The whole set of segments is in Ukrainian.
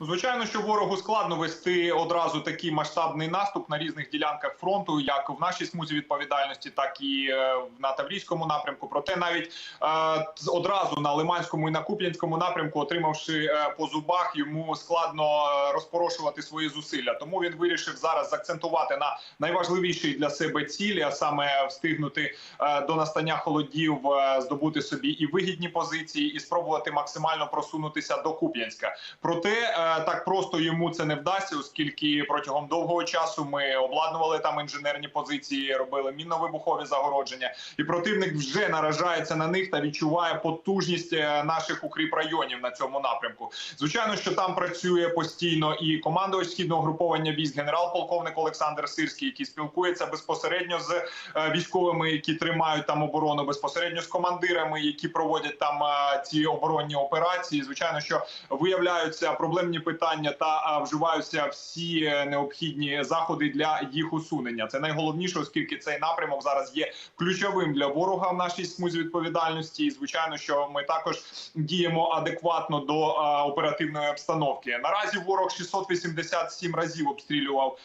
Ну, Звичайно, що ворогу складно вести одразу такий масштабний наступ на різних ділянках фронту, як в нашій смузі відповідальності, так і е, на Таврійському напрямку. Проте навіть е, одразу на Лиманському і на Куп'янському напрямку, отримавши е, по зубах, йому складно е, розпорошувати свої зусилля. Тому він вирішив зараз закцентувати на найважливішій для себе цілі, а саме встигнути до настання холодів здобути собі і вигідні позиції, і спробувати максимально просунутися до Куп'янська. Проте так просто йому це не вдасться, оскільки протягом довгого часу ми обладнували там інженерні позиції, робили мінно-вибухові загородження, і противник вже наражається на них та відчуває потужність е, наших укріп районів на цьому напрямку. Звичайно, що там працює постійно і командувач східного груповання військ, генерал-полковник Олександр Сирський, який спілкується безпосередньо з е, військовими, які тримають там оборону, безпосередньо з командирами, які проводять там е, ці оборонні операції. Звичайно, що виявляються проблемні питання та вживаються всі е, необхідні заходи для їх усунення. Це найголовніше, оскільки цей напрямок зараз є ключовим для ворога в нашій смузі відповідальності. І звичайно, що ми також діємо адекватно до оперативної обстановки. Наразі ворог 687 разів обстрілював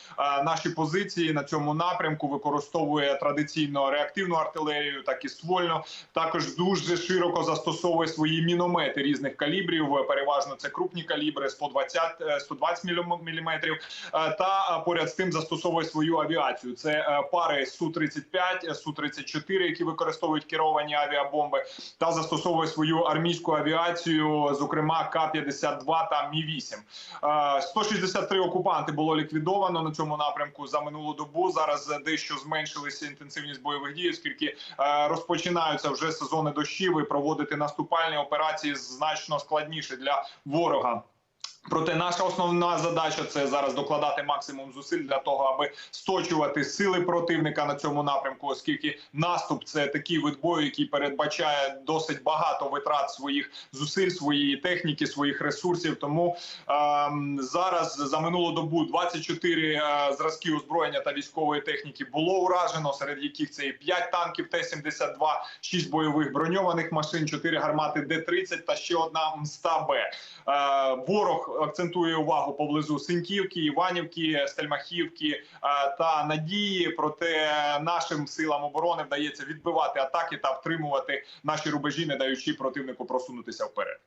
наші позиції на цьому напрямку. Використовує традиційно реактивну артилерію, так і ствольну. Також дуже широко застосовує свої міномети різних калібрів. Переважно це крупні калібри 120, е, 120 міліметрів. Е, Та е, поряд з тим застосовує свою авіацію. Це е, пари су 35 су 34 які використовують керовані авіабомби, та застосовує свою армійську авіацію, зокрема К-52 та Мі 8 Е, 163 окупанти було ліквідовано на цьому напрямку за минулу добу. Зараз е, дещо зменшилися інтенсивність бойових дій, оскільки е, розпочинаються вже сезони дощів і проводити наступальні операції значно складніше для ворога. Проте наша основна задача це зараз докладати максимум зусиль для того, аби сточувати сили противника на цьому напрямку, оскільки наступ це такий вид бою, який передбачає досить багато витрат своїх зусиль, своєї техніки, своїх ресурсів. Тому ем, зараз за минулу добу 24 е, зразки озброєння та військової техніки було уражено, серед яких це і 5 танків Т-72, 6 бойових броньованих машин, 4 гармати Д-30 та ще одна МСТА-Б. Е, ворог акцентує увагу поблизу Синьківки, Іванівки, Стельмахівки е, та Надії. Проте нашим силам оборони вдається відбивати атаки та втримувати наші рубежі, не даючи противнику просунутися вперед.